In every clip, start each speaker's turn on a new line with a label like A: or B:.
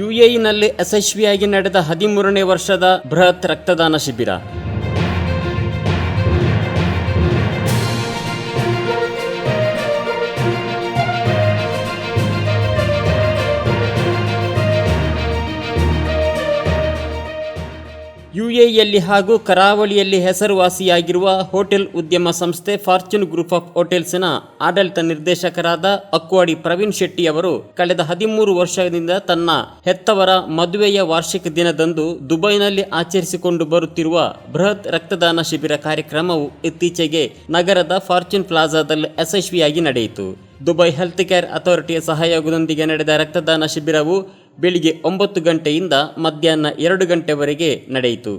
A: ಯುಎಇನಲ್ಲಿ ಯಶಸ್ವಿಯಾಗಿ ನಡೆದ ಹದಿಮೂರನೇ ವರ್ಷದ ಬೃಹತ್ ರಕ್ತದಾನ ಶಿಬಿರ. ಯುಎಇಯಲ್ಲಿ ಹಾಗೂ ಕರಾವಳಿಯಲ್ಲಿ ಹೆಸರುವಾಸಿಯಾಗಿರುವ ಹೋಟೆಲ್ ಉದ್ಯಮ ಸಂಸ್ಥೆ ಫಾರ್ಚೂನ್ ಗ್ರೂಪ್ ಆಫ್ ಹೋಟೆಲ್ಸ್ನ ಆಡಳಿತ ನಿರ್ದೇಶಕರಾದ ಅಕ್ವಾಡಿ ಪ್ರವೀಣ್ ಶೆಟ್ಟಿ ಅವರು ಕಳೆದ ಹದಿಮೂರು ವರ್ಷದಿಂದ ತನ್ನ ಹೆತ್ತವರ ಮದುವೆಯ ವಾರ್ಷಿಕ ದಿನದಂದು ದುಬೈನಲ್ಲಿ ಆಚರಿಸಿಕೊಂಡು ಬರುತ್ತಿರುವ ಬೃಹತ್ ರಕ್ತದಾನ ಶಿಬಿರ ಕಾರ್ಯಕ್ರಮವು ಇತ್ತೀಚೆಗೆ ನಗರದ ಫಾರ್ಚೂನ್ ಪ್ಲಾಜಾದಲ್ಲಿ ಯಶಸ್ವಿಯಾಗಿ ನಡೆಯಿತು. ದುಬೈ ಹೆಲ್ತ್ ಕೇರ್ ಅಥಾರಿಟಿಯ ಸಹಯೋಗದೊಂದಿಗೆ ನಡೆದ ರಕ್ತದಾನ ಶಿಬಿರವು ಬೆಳಿಗ್ಗೆ ಒಂಬತ್ತು ಗಂಟೆಯಿಂದ ಮಧ್ಯಾಹ್ನ ಎರಡು ಗಂಟೆವರೆಗೆ ನಡೆಯಿತು.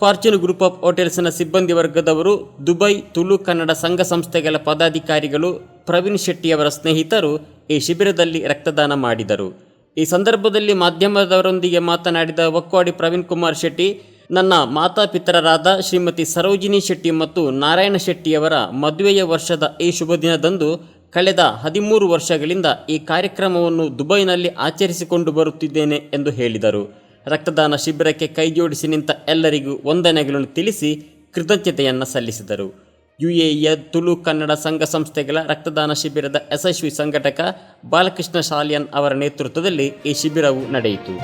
A: ಫಾರ್ಚೂನ್ ಗ್ರೂಪ್ ಆಫ್ ಹೋಟೆಲ್ಸ್ನ ಸಿಬ್ಬಂದಿ ವರ್ಗದವರು, ದುಬೈ, ತುಳು ಕನ್ನಡ ಸಂಘ ಸಂಸ್ಥೆಗಳ ಪದಾಧಿಕಾರಿಗಳು, ಪ್ರವೀಣ್ ಶೆಟ್ಟಿಯವರ ಸ್ನೇಹಿತರು ಈ ಶಿಬಿರದಲ್ಲಿ ರಕ್ತದಾನ ಮಾಡಿದರು. ಈ ಸಂದರ್ಭದಲ್ಲಿ ಮಾಧ್ಯಮದವರೊಂದಿಗೆ ಮಾತನಾಡಿದ ಒಕ್ಕೋಡಿ ಪ್ರವೀಣ್ ಕುಮಾರ್ ಶೆಟ್ಟಿ, ನನ್ನ ಮಾತಾಪಿತರರಾದ ಶ್ರೀಮತಿ ಸರೋಜಿನಿ ಶೆಟ್ಟಿ ಮತ್ತು ನಾರಾಯಣ ಶೆಟ್ಟಿಯವರ ಮದುವೆಯ ವರ್ಷದ ಈ ಶುಭ ದಿನದಂದು ಕಳೆದ ಹದಿಮೂರು ವರ್ಷಗಳಿಂದ ಈ ಕಾರ್ಯಕ್ರಮವನ್ನು ದುಬೈನಲ್ಲಿ ಆಚರಿಸಿಕೊಂಡು ಬರುತ್ತಿದ್ದೇನೆ ಎಂದು ಹೇಳಿದರು. ರಕ್ತದಾನ ಶಿಬಿರಕ್ಕೆ ಕೈಜೋಡಿಸಿ ನಿಂತ ಎಲ್ಲರಿಗೂ ವಂದನೆಗಳನ್ನು ತಿಳಿಸಿ ಕೃತಜ್ಞತೆಯನ್ನು ಸಲ್ಲಿಸಿದರು. ಯುಎಇಯ ತುಳು ಕನ್ನಡ ಸಂಘ ಸಂಸ್ಥೆಗಳ ರಕ್ತದಾನ ಶಿಬಿರದ ಯಶಸ್ವಿ ಸಂಘಟಕ ಬಾಲಕೃಷ್ಣ ಶಾಲಿಯನ್ ಅವರ ನೇತೃತ್ವದಲ್ಲಿ ಈ ಶಿಬಿರವು ನಡೆಯಿತು.